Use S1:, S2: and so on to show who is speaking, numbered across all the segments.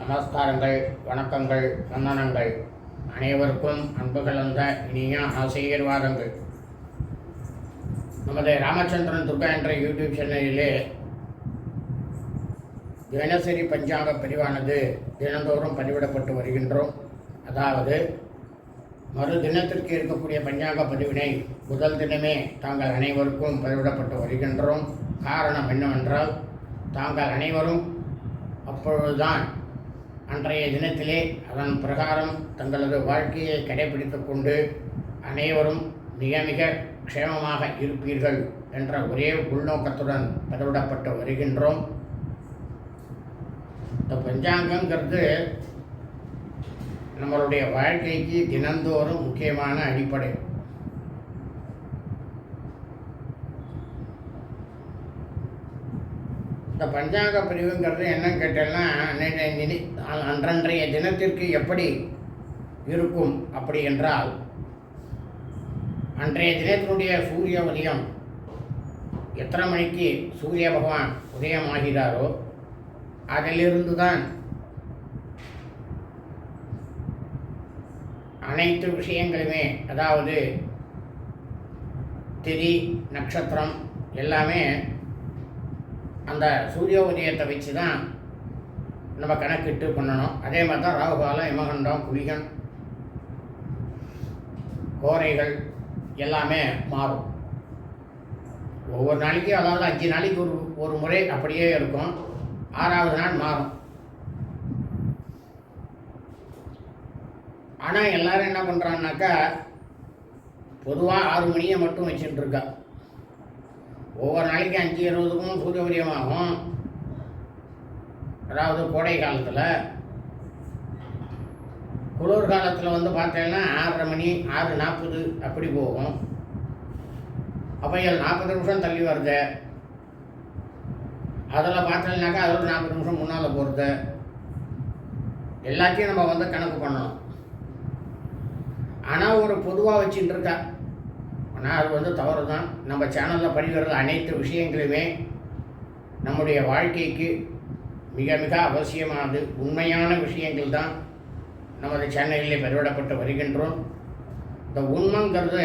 S1: நமஸ்காரங்கள் வணக்கங்கள் வந்தனங்கள். அனைவருக்கும் அன்பு கலந்த இனிய ஆசீர்வாதங்கள். நமது ராமச்சந்திரன் துர்கா என்ற யூடியூப் சேனலிலே தினசரி பஞ்சாங்க பதிவானது தினந்தோறும் பதிவிடப்பட்டு வருகின்றோம். அதாவது மறு தினத்திற்கு இருக்கக்கூடிய பஞ்சாங்க பதிவினை முதல் தினமே தாங்கள் அனைவருக்கும் பதிவிடப்பட்டு வருகின்றோம். காரணம் என்னவென்றால் தாங்கள் அனைவரும் அப்பொழுதுதான் அன்றைய தினத்திலே அதன் பிரகாரம் தங்களது வாழ்க்கையை கடைபிடித்து கொண்டு அனைவரும் மிக மிக க்ஷேமமாக இருப்பீர்கள் என்ற ஒரே உள்நோக்கத்துடன் பதிவிடப்பட்டு வருகின்றோம். இந்த பஞ்சாங்கங்கிறது நம்மளுடைய வாழ்க்கைக்கு தினந்தோறும் முக்கியமான அடிப்படை. இந்த பஞ்சாங்க பிரிவுங்கிறது என்னன்னு கேட்டேன்னா அன்றைய அன்றன்றைய தினத்திற்கு எப்படி இருக்கும்? அப்படி என்றால் அன்றைய தினத்தினுடைய சூரிய உதயம் எத்தனை மணிக்கு சூரிய பகவான் உதயமாகிறாரோ அதிலிருந்து தான் அனைத்து விஷயங்களுமே அதாவது திரி நட்சத்திரம் எல்லாமே அந்த சூரிய உதயத்தை வச்சு தான் நம்ம கணக்கிட்டு பண்ணணும். அதே மாதிரி தான் ராகுகாலம் இமகண்டம் குளிகன் கோரைகள் எல்லாமே மாறும். ஒவ்வொரு நாளைக்கும் அதாவது அஞ்சு நாளைக்கு ஒரு ஒரு முறை அப்படியே இருக்கும். ஆறாவது நாள் மாறும். ஆனால் எல்லோரும் என்ன பண்ணுறாங்கனாக்கா பொதுவாக ஆறு மணியை மட்டும் வச்சுட்டுருக்கா ஒவ்வொரு நாளைக்கு அஞ்சு இருபதுக்கும் சூரிய உதயமாகும் அதாவது கோடை காலத்தில். குளிர் காலத்தில் வந்து பார்த்தீங்கன்னா ஆறரை மணி ஆறு நாற்பது அப்படி போகும். அப்போ ஏழு நாற்பது நிமிஷம் தள்ளி வருது. அதில் பார்த்தீங்கன்னாக்கா அதோட நாற்பது நிமிஷம் முன்னால் போகிறது எல்லாத்தையும் நம்ம வந்து கணக்கு பண்ணணும். ஆனால் ஒரு பொதுவாக வச்சுட்டு இருக்கா ஆனால் அது வந்து தவறு தான் நம்ம சேனலில் படிக்கிறது அனைத்து விஷயங்களுமே நம்முடைய வாழ்க்கைக்கு மிக மிக அவசியமானது. உண்மையான விஷயங்கள் தான் நமது சேனலிலே பெருவிடப்பட்டு வருகின்றோம். இந்த உண்மைங்கிறது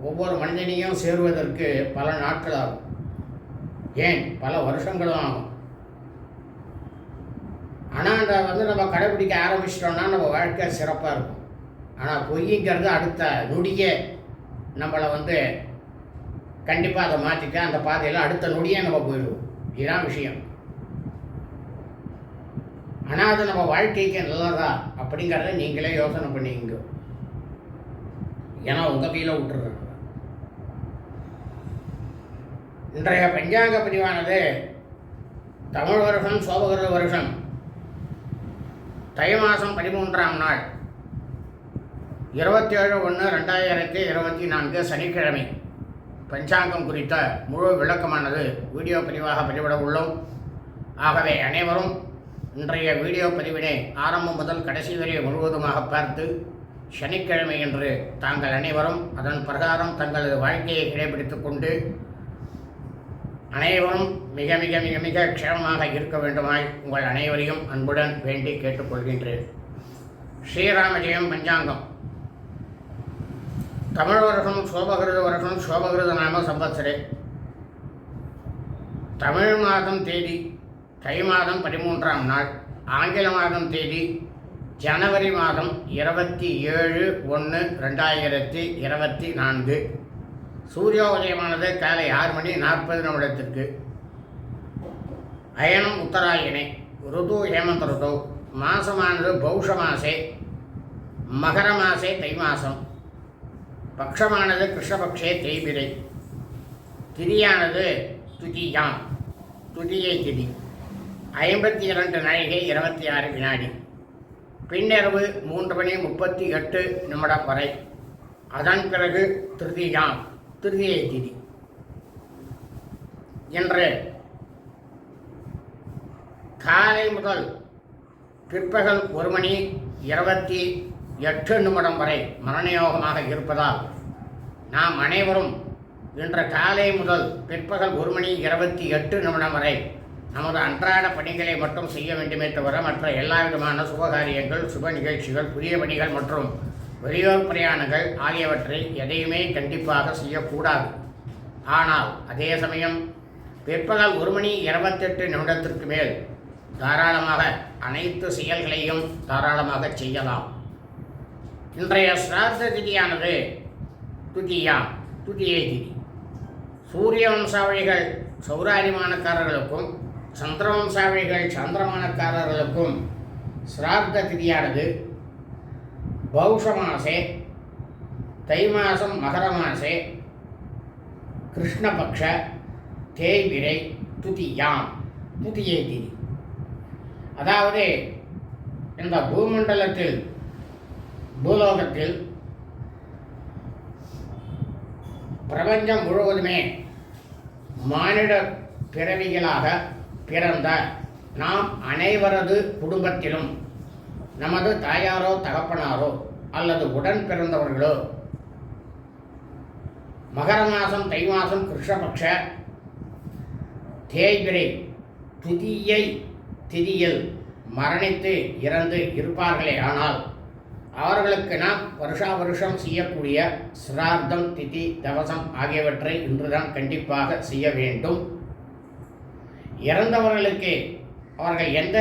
S1: ஒவ்வொரு மனிதனையும் சேருவதற்கு பல நாட்கள் ஆகும். ஏன்? பல வருஷங்களும் ஆகும். ஆனால் அதை வந்து நம்ம கடைபிடிக்க ஆரம்பிச்சிட்டோம்னா நம்ம வாழ்க்கை சிறப்பாக இருக்கும். ஆனால் பொய்ங்கிறது அடுத்த நொடியே நம்மளை வந்து கண்டிப்பாக அதை மாற்றிட்டு அந்த பாதையில் அடுத்த நொடியே நம்ம போயிடுவோம். இதுதான் விஷயம். ஆனால் அது நம்ம வாழ்க்கைக்கு நல்லதா அப்படிங்கிறத நீங்களே யோசனை பண்ணிங்க ஏன்னா உங்கள் கையில் விட்டுருங்க இன்றைய பஞ்சாங்க பதிவானது தமிழ் வருஷம் சோபகிருத வருஷம். தை மாதம் பதிமூன்றாம் நாள். இருபத்தேழு ஒன்று ரெண்டாயிரத்தி இருபத்தி நான்கு சனிக்கிழமை. பஞ்சாங்கம் குறித்த முழு விளக்கமானது வீடியோ பதிவாக பதிவிட உள்ளோம். ஆகவே அனைவரும் இன்றைய வீடியோ பதிவினை ஆரம்பம் முதல் கடைசி வரை முழுவதுமாக பார்த்து சனிக்கிழமை என்று தாங்கள் அனைவரும் அதன் பிரகாரம் தங்களது வாழ்க்கையை கடைபிடித்துக் கொண்டு அனைவரும் மிக மிக மிக மிக க்ஷேமமாக இருக்க வேண்டுமாய் உங்கள் அனைவரையும் அன்புடன் வேண்டி கேட்டுக்கொள்கின்றேன். ஸ்ரீராமஜெயம் பஞ்சாங்கம். தமிழ் வருஷம் சோபகிருத வருஷம் சோபகிருத நாம சம்பத்சரே. தமிழ் மாதம் தேதி தை மாதம் பதிமூன்றாம் நாள் ஆங்கில மாதம் தேதி ஜனவரி மாதம் இருபத்தி ஏழு ஒன்று ரெண்டாயிரத்தி இருபத்தி நான்கு. சூரிய உதயமானது காலை ஆறு மணி நாற்பது நிமிடத்திற்கு. அயனம் உத்தராயணை ருது ஹேமந்த ருது மாசமானது பௌஷ மாசே மகர மாசே தை மாதம் பக்ஷமானது கிருஷ்ணபக்ஷே தேய்பிரை திதியானது துதியாம். துதியை திதி. ஐம்பத்தி இரண்டு நாழிகை இருபத்தி ஆறு வினாடி. பின்னிரவு மூன்று மணி முப்பத்தி எட்டு நிமிடம் வரை. அதன் பிறகு திருதியாம். திருதியை திதி. இன்று காலை முதல் பிற்பகல் ஒரு மணி இருபத்தி எட்டு நிமிடம் வரை மரணயோகமாக இருப்பதால் நாம் அனைவரும் இன்று காலை முதல் பிற்பகல் ஒரு மணி இருபத்தி எட்டு நிமிடம் வரை நமது அன்றாட பணிகளை மட்டும் செய்ய வேண்டுமே தவிர மற்ற எல்லா விதமான சுபகாரியங்கள் சுப நிகழ்ச்சிகள் புதிய பணிகள் மற்றும் வெளியூர் பிரயாணங்கள் ஆகியவற்றை எதையுமே கண்டிப்பாக செய்யக்கூடாது. ஆனால் அதே சமயம் பிற்பகல் ஒரு மணி இருபத்தெட்டு நிமிடத்திற்கு மேல் தாராளமாக அனைத்து செயல்களையும் தாராளமாக செய்யலாம். இன்றைய சிராத்த திதியானது துதியா துதியை திதி. சூரிய வம்சாவளிகள் சௌராரிமானக்காரர்களுக்கும் சந்திர வம்சாவளிகள் சந்திரமானக்காரர்களுக்கும் சிராத்த திதியானது பௌஷ மாசே தை மாதம் மகர மாசே கிருஷ்ணபக்ஷ தேய்விரை துதியாம் துதியை திதி. அதாவது இந்த பூமண்டலத்தில் பூலோகத்தில் பிரபஞ்சம் முழுவதுமே மானிட பிறவிகளாக பிறந்த நாம் அனைவரது குடும்பத்திலும் நமது தாயாரோ தகப்பனாரோ அல்லது உடன் பிறந்தவர்களோ மகர மாதம் தை மாதம் கிருஷ்ணபக்ஷ தேய்பிரை திதியை திதியில் மரணித்து இறந்து இருப்பார்களே ஆனால் அவர்களுக்கு நாம் வருஷா வருஷம் செய்யக்கூடிய சிரார்த்தம் திதி தவசம் ஆகியவற்றை இன்றுதான் கண்டிப்பாக செய்ய வேண்டும். இறந்தவர்களுக்கு அவர்கள் எந்த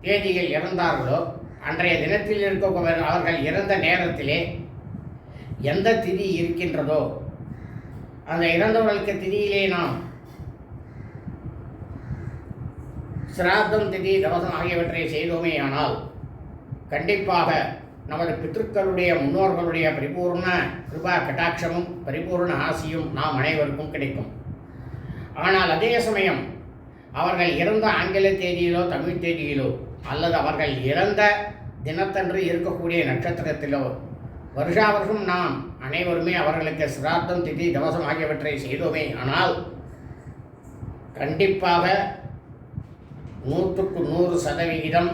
S1: தேதியில் இறந்தார்களோ அன்றைய தினத்தில் இருக்க அவர்கள் இறந்த நேரத்திலே எந்த திதி இருக்கின்றதோ அந்த இறந்தவர்களுக்கு திதியிலே நாம் சிரார்த்தம் திதி தவசம் ஆகியவற்றை செய்தோமே ஆனால் கண்டிப்பாக நமது பித்ருக்களுடைய முன்னோர்களுடைய பரிபூர்ண கிருபா கட்டாட்சமும் பரிபூர்ண ஆசியும் நாம் அனைவருக்கும் கிடைக்கும். ஆனால் அதே சமயம் அவர்கள் இறந்த ஆங்கில தேதியிலோ தமிழ் தேதியிலோ அல்லது அவர்கள் இறந்த தினத்தன்று இருக்கக்கூடிய நட்சத்திரத்திலோ வருஷா வருஷம் நாம் அனைவருமே அவர்களுக்கு சிராத்தம் திதி தவசம் ஆகியவற்றை செய்தோமே. ஆனால் கண்டிப்பாக நூற்றுக்கு நூறு சதவிகிதம்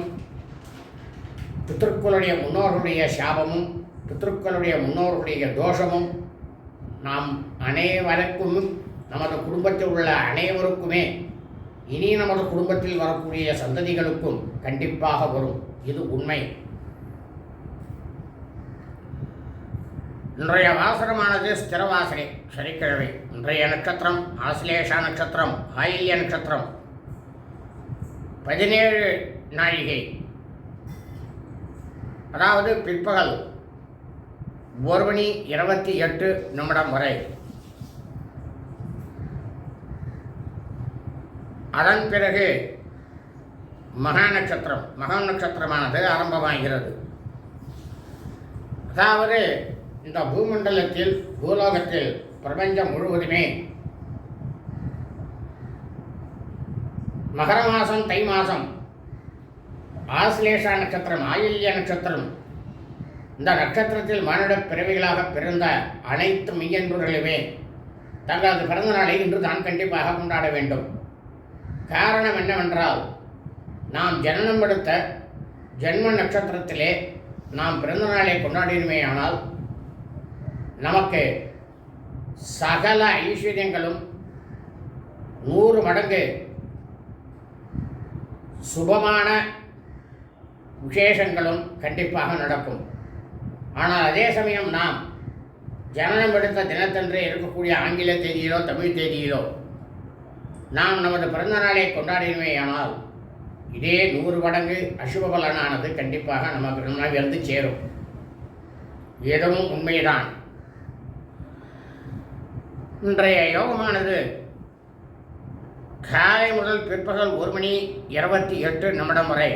S1: பித்ருக்களுடைய முன்னோர்களுடைய சாபமும் பித்ருக்களுடைய முன்னோர்களுடைய தோஷமும் நாம் அனைவருக்கும் நமது குடும்பத்தில் உள்ள அனைவருக்குமே இனி நமது குடும்பத்தில் வரக்கூடிய சந்ததிகளுக்கும் கண்டிப்பாக வரும். இது உண்மை. இன்றைய வாசனமானது ஸ்திரவாசனை சனிக்கிழமை. இன்றைய நட்சத்திரம் ஆசிலேஷா நட்சத்திரம் ஆயில்ய நட்சத்திரம். பதினேழு நாழிகை. அதாவது பிற்பகல் ஒரு மணி இருபத்தி எட்டு நிமிடம் வரை. அதன் பிறகு மகா நட்சத்திரம் மகா நட்சத்திரமானது ஆரம்பமாகிறது. அதாவது இந்த பூமண்டலத்தில் பூலோகத்தில் பிரபஞ்சம் முழுவதுமே மகர மாதம் தை மாதம் ஆசிலேஷா நட்சத்திரம் ஆயில்ய நட்சத்திரம். இந்த நட்சத்திரத்தில் மானிட பிறவிகளாக பிறந்த அனைத்து மெய்யன்பர்களுமே தங்களது பிறந்த நாளை இன்று தான் கண்டிப்பாக கொண்டாட வேண்டும். காரணம் என்னவென்றால் நாம் ஜனனம் எடுத்த ஜென்ம நட்சத்திரத்திலே நாம் பிறந்த நாளை கொண்டாடினுமே ஆனால் நமக்கு சகல ஐஸ்வர்யங்களும் நூறு மடங்கு சுபமான விசேஷங்களும் கண்டிப்பாக நடக்கும். ஆனால் அதே சமயம் நாம் ஜனனம் எடுத்த தினத்தன்றே இருக்கக்கூடிய ஆங்கில தேதியிலோ தமிழ் தேதியிலோ நாம் நமது பிறந்த நாளை கொண்டாடினோமேயானால் இதே நூறு மடங்கு அசுப பலனானது கண்டிப்பாக நமக்கு நம்ம வந்து சேரும். எதுவும் உண்மைதான். இன்றைய யோகமானது காலை முதல் பிற்பகல் ஒரு மணி இருபத்தி எட்டு நிமிடம் வரை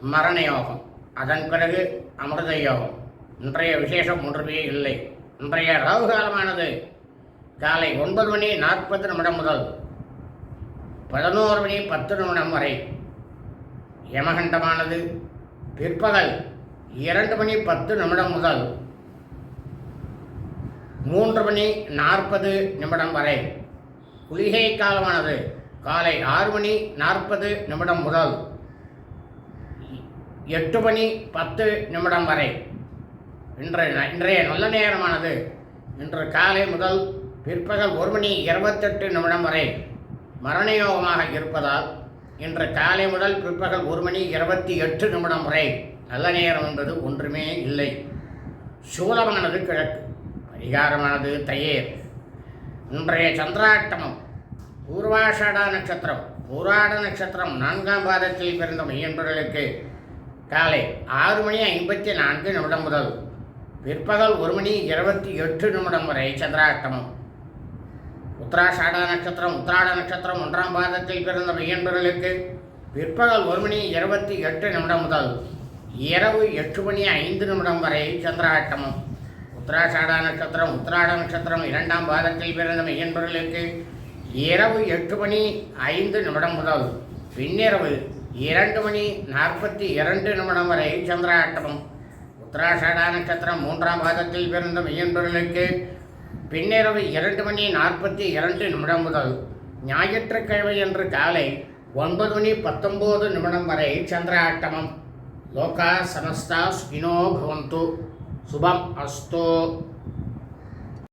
S1: மரண யோகம் அதன் பிறகு அமிர்த யோகம் இன்றைய விசேஷம் ஒன்றுமே இல்லை. இன்றைய ராகு காலமானது காலை ஒன்பது மணி நாற்பது நிமிடம் முதல் பதினோரு மணி பத்து நிமிடம் வரை. யமகண்டமானது பிற்பகல் இரண்டு மணி பத்து நிமிடம் முதல் மூன்று மணி நாற்பது நிமிடம் வரை. குளிகை காலமானது காலை ஆறு மணி நாற்பது நிமிடம் முதல் எட்டு மணி பத்து நிமிடம் வரை. இன்றைய இன்றைய நல்ல நேரமானது. இன்று காலை முதல் பிற்பகல் ஒரு மணி இருபத்தெட்டு நிமிடம் வரை மரணயோகமாக இருப்பதால் இன்று காலை முதல் பிற்பகல் ஒரு மணி இருபத்தி எட்டு நிமிடம் வரை நல்ல நேரம் என்பது ஒன்றுமே இல்லை. சூலமானது கிழக்கு பரிகாரமானது தயேர். இன்றைய சந்திராட்டமம் பூர்வாஷாடா நட்சத்திரம். பூராட நட்சத்திரம் நான்காம் பாதத்தில் பிறந்த மையன்பர்களுக்கு காலை ஆறு மணி ஐம்பத்தி நான்கு நிமிடம் முதல் பிற்பகல் ஒரு மணி இருபத்தி எட்டு நிமிடம் வரை சந்திராஷ்டமம். உத்தராஷாட நட்சத்திரம் உத்திராட நட்சத்திரம் ஒன்றாம் பாதத்தில் பிறந்த மையன்பர்களுக்கு பிற்பகல் ஒரு மணி இருபத்தி எட்டு நிமிடம் முதல் இரவு எட்டு மணி ஐந்து நிமிடம் வரை சந்திராஷ்டமம். உத்தராஷாடா நட்சத்திரம் உத்திராட நட்சத்திரம் இரண்டாம் பாதத்தில் பிறந்த மையன்பர்களுக்கு இரவு எட்டு மணி ஐந்து நிமிடம் முதல் பின்னிரவு இரண்டு மணி நாற்பத்தி இரண்டு நிமிடம் வரை சந்திராட்டமம். உத்தராஷாடா நட்சத்திரம் மூன்றாம் பாதத்தில் பிறந்த மெய்யன்பர்களுக்கு பின்னிரவு இரண்டு மணி நாற்பத்தி இரண்டு நிமிடம் முதல் ஞாயிற்றுக்கிழமை என்று காலை ஒன்பது மணி பத்தொம்போது நிமிடம் வரை சந்திராட்டமம். லோகா சமஸ்தா சுகினோ பவந்து. சுபம் அஸ்தோ.